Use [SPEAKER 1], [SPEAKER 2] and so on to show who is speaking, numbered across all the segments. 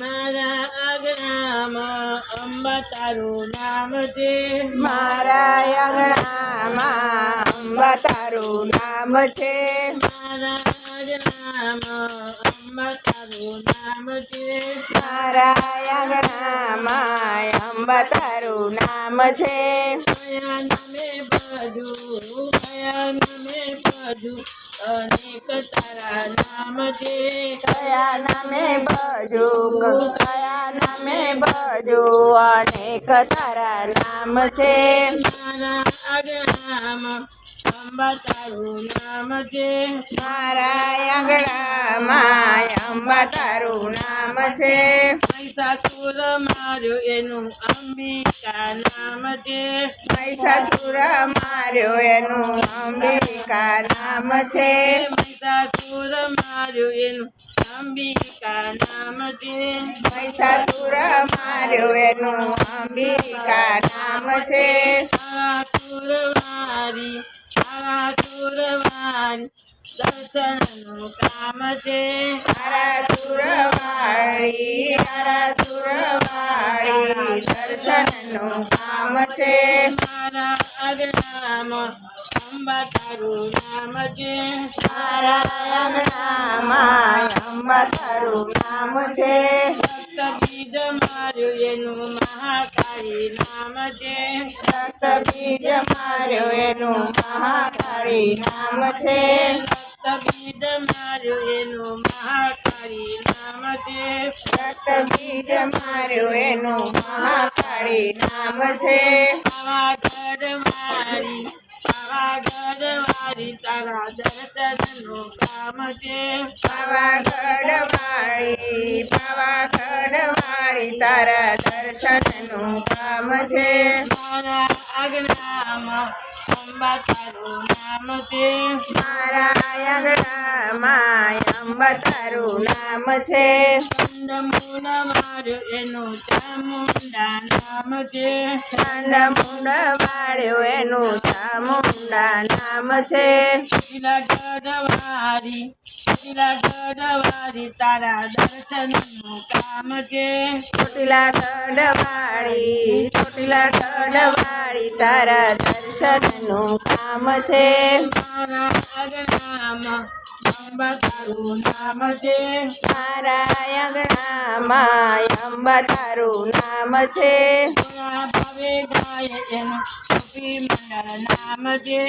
[SPEAKER 1] મારા આગણામાં અંબા તારું નામ છે.
[SPEAKER 2] મારા આંગણામાં અંબા તારું નામ છે.
[SPEAKER 1] મારા આગણામાં અંબા તારું નામ છે.
[SPEAKER 2] મારા આંગણામાં અંબા તારું નામ છે.
[SPEAKER 1] કયા નામે ભજું કયા નામે ભજું. અનેક તારા નામ છે
[SPEAKER 2] કયા નામે ભજો કયા નામે ભજો? અનેક તારા નામ છે
[SPEAKER 1] મારા આગણામાં અંબા તારું નામ છે
[SPEAKER 2] મારા આંગણામાં અંબા તારું નામ છે.
[SPEAKER 1] મહિષાસુર માર્યો એનું અંબિકા નામ છે.
[SPEAKER 2] મહિષાસુર માર્યો એનું અંબિકા નામ છે.
[SPEAKER 1] મહિષાસુર માર્યો એનું અંબિકા નામ છે.
[SPEAKER 2] મહિષાસુર માર્યો એનું અંબિકા નામ છે.
[SPEAKER 1] આવા સુરવારી દર્શનનું કામ છે
[SPEAKER 2] તારા સુરવાળી તારા સુરવાળી દર્શનનું કામ છે
[SPEAKER 1] મારા અગનામાં અંબા તારું નામ છે
[SPEAKER 2] મારા આંગણામાં અંબા તારું નામ છે
[SPEAKER 1] ભક્ત બીજ માર્યું એનું મહાકાળી નામ છે
[SPEAKER 2] રક્ત બીજ માર્યો એનું મહાકાળી નામ છે
[SPEAKER 1] ભક્ત માર્યો એનો મહાકાળી નામ છે
[SPEAKER 2] રક્ત બીજ માર્યો એનો મહાકાળી નામ છે
[SPEAKER 1] આવા મારી આવા મારી તારા દર્શનનું કામ છે
[SPEAKER 2] પાવાગઢ મારી પાવાગઢ તારા દર્શનનું કામ છે.
[SPEAKER 1] મારા અંબા તારું નામ છે.
[SPEAKER 2] મારા આંગણામાં અંબા તારું નામ છે.
[SPEAKER 1] ચંદમુન માર્યું એનું ચામુંડા નામ છે.
[SPEAKER 2] ચાંદ મુંડ વાળ્યો એનું ચામુંડા નામ છે.
[SPEAKER 1] ગઢવારી પેલા ગઢવારી તારા દર્શન કામ છે.
[SPEAKER 2] ચોટીલા ગઢવાળી ચોટીલા ગઢવાળી તારા દર્શનનું કામ છે.
[SPEAKER 1] મારા અંબા તારું નામ છે.
[SPEAKER 2] મારા આંગણામાં અંબા તારું નામ છે.
[SPEAKER 1] થોડા ભાવે ગાય એનું ગોપી મંડળ નામ છે.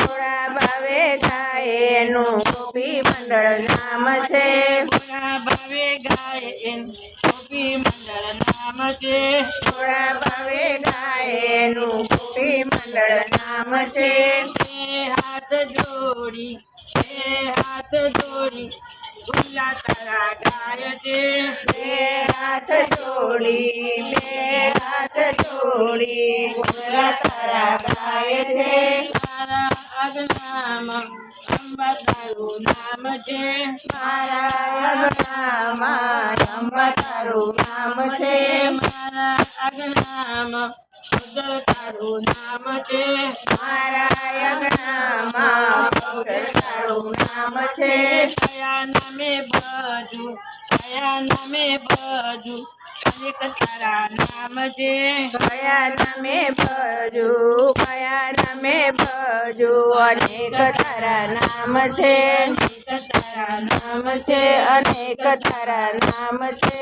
[SPEAKER 2] ઘોડા ભાવે ગાય એનું ગોપી મંડળ નામ છે.
[SPEAKER 1] થોડા ભાવે ગાય એનું ગોપી મંડળ નામ છે.
[SPEAKER 2] ઘોડા ભાવે ગાય એનું ગોપી મંડળ નામ છે.
[SPEAKER 1] હાથ જોડી બે હાથ જોડી ઉલ્લા તારા ગાય છે
[SPEAKER 2] બે હાથ જોડી બે હાથ જોડી ઘોડા તારા ગાય છે મારા નામ છે
[SPEAKER 1] મારા આગનામાં ઉદર તારું નામ છે.
[SPEAKER 2] મારા આંગણામાં તારું નામ છે.
[SPEAKER 1] કયા નામે બાજુ કયા નામે બાજુ અનેક તારા નામ છે.
[SPEAKER 2] કયા નામે ભજુ કયા નામે ભજુ અનેક તારા નામ છે.
[SPEAKER 1] તારા
[SPEAKER 2] નામ છે. અનેક તારા નામ છે